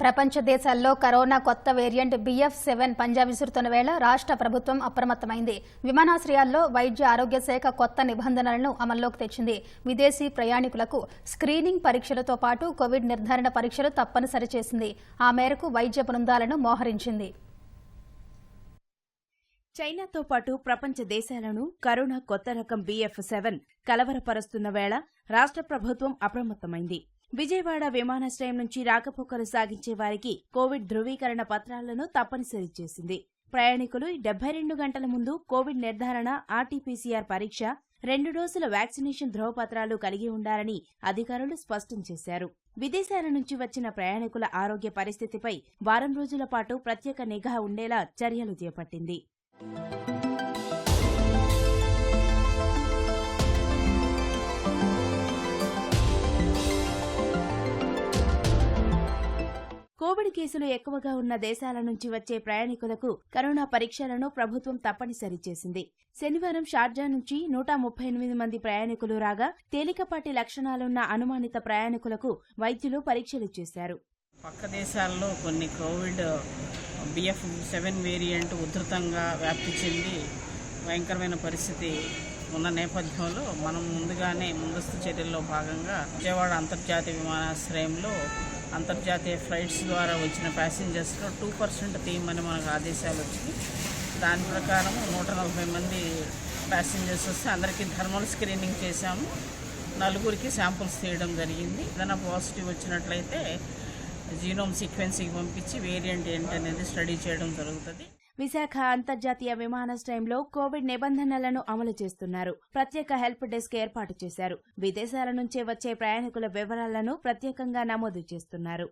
ప్రపంచ దేశాల్లో కరోనా కొత్త వేరియంట్ బిఎఫ్ సెవెన్ పంజా విసురుతున్న వేళ రాష్ట్ర ప్రభుత్వం అప్రమత్తమైంది. విమానాశ్రయాల్లో వైద్య ఆరోగ్య శాఖ కొత్త నిబంధనలను అమల్లోకి తెచ్చింది. విదేశీ ప్రయాణికులకు స్క్రీనింగ్ పరీక్షలతో పాటు కోవిడ్ నిర్ధారణ పరీక్షలు తప్పనిసరి చేసింది. ఆ మేరకు వైద్య బృందాలను మోహరించింది. చైనాతో పాటు ప్రపంచ దేశాలను కరోనా కొత్త రకం బిఎఫ్ సెవెన్ కలవరపరుస్తున్న వేళ రాష్ట్ర ప్రభుత్వం అప్రమత్తమైంది. విజయవాడ విమానాశ్రయం నుంచి రాకపోకలు సాగించే వారికి కోవిడ్ ధృవీకరణ పత్రాలను తప్పనిసరి చేసింది. ప్రయాణికులు డెబ్బై రెండు గంటల ముందు కోవిడ్ నిర్ధారణ ఆర్టీపీసీఆర్ పరీక్ష రెండు డోసుల వ్యాక్సినేషన్ ధ్రువపత్రాలు కలిగి ఉండాలని అధికారులు స్పష్టం చేశారు. విదేశాల నుంచి వచ్చిన ప్రయాణికుల ఆరోగ్య పరిస్థితిపై వారం రోజుల పాటు ప్రత్యేక నిఘా ఉండేలా చర్యలు చేపట్టింది. కోవిడ్ కేసులు ఎక్కువగా ఉన్న దేశాల నుంచి వచ్చే ప్రయాణికులకు కరోనా పరీక్షలను ప్రభుత్వం తప్పనిసరి చేసింది. శనివారం షార్జా నుంచి నూట ముప్పై ఎనిమిది మంది ప్రయాణికులు రాగా తేలికపాటి లక్షణాలున్న అనుమానిత ప్రయాణికులకు వైద్యులు పరీక్షలు చేశారు. పక్క దేశాల్లో కొన్ని కోవిడ్ బిఎఫ్ సెవెన్ వేరియంట్ ఉధృతంగా వ్యాప్తి చెంది భయంకరమైన పరిస్థితి ఉన్న నేపథ్యంలో మనం ముందుగానే ముందస్తు చర్యల్లో భాగంగా విజయవాడ అంతర్జాతీయ విమానాశ్రయంలో అంతర్జాతీయ ఫ్లైట్స్ ద్వారా వచ్చిన ప్యాసింజర్స్లో టూ పర్సెంట్ తీయమని మనకు ఆదేశాలు వచ్చింది. దాని ప్రకారం నూట నలభై మంది ప్యాసింజర్స్ వస్తే అందరికీ థర్మల్ స్క్రీనింగ్ చేశాము. నలుగురికి శాంపుల్స్ తీయడం జరిగింది. ఏదైనా పాజిటివ్ వచ్చినట్లయితే జీనోమ్ సీక్వెన్సింగ్ పంపించి వేరియంట్ ఏంటనేది స్టడీ చేయడం జరుగుతుంది. విశాఖ అంతర్జాతీయ విమానాశ్రయంలో కోవిడ్ నిబంధనలను అమలు చేస్తున్నారు. ప్రత్యేక హెల్ప్ డెస్క్ ఏర్పాటు చేశారు. విదేశాల నుంచే వచ్చే ప్రయాణికుల వివరాలను ప్రత్యేకంగా నమోదు చేస్తున్నారు.